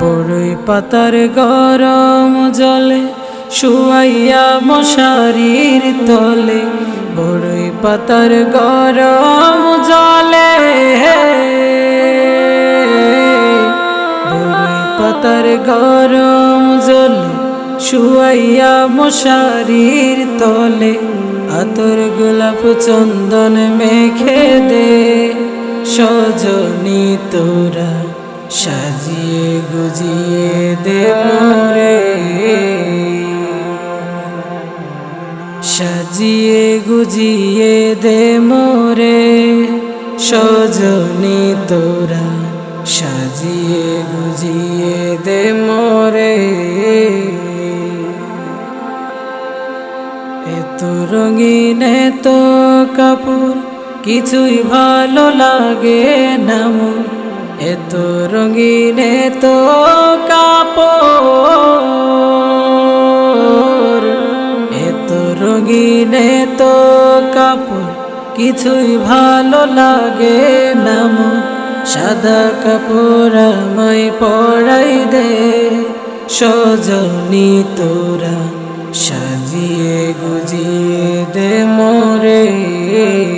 বড়ই পাতার গরম জলে, শুয়াইয়া মশারির তলে। বড়ই পাতার গরম জলে বড়ই পাতার গরম জলে, শুয়াইয়া মশারির তলে। আতর গোলাপ চন্দন মেখে দে, সজনি তোরা। সাজিয়ে গুজিয়ে দে সাজিয়ে গুজিয়ে দে মোরে সজনি তোরা সাজিয়ে গুজিয়ে দে মোরে এত রঙিন এত কাপড়, কিছুই ভালো লাগে না মোর এত রঙিন, এত কাপড়। এত রঙিন, এত কাপড়। কিছুই ভালো লাগে না সাদা কাপড় আমায় পড়াই দে। সজনি তোরা সাজিয়ে গুজিয়ে দে মোরে।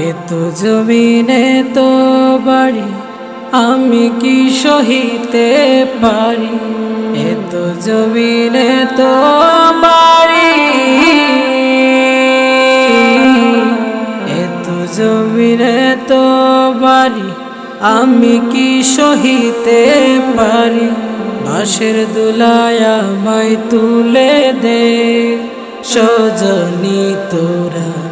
এত জমিনে তো বাড়ি, আমি কি সহিতে পারি? এত জমিনে তো বাড়ি। এত জমিনে তো বাড়ি, আমি কি সহিতে পারি? বাঁশের দুলায়া মাই তুলে দে, সজনি তোরা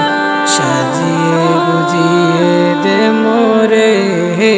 সাজিয়ে বুঝিয়ে দে মোরে। হে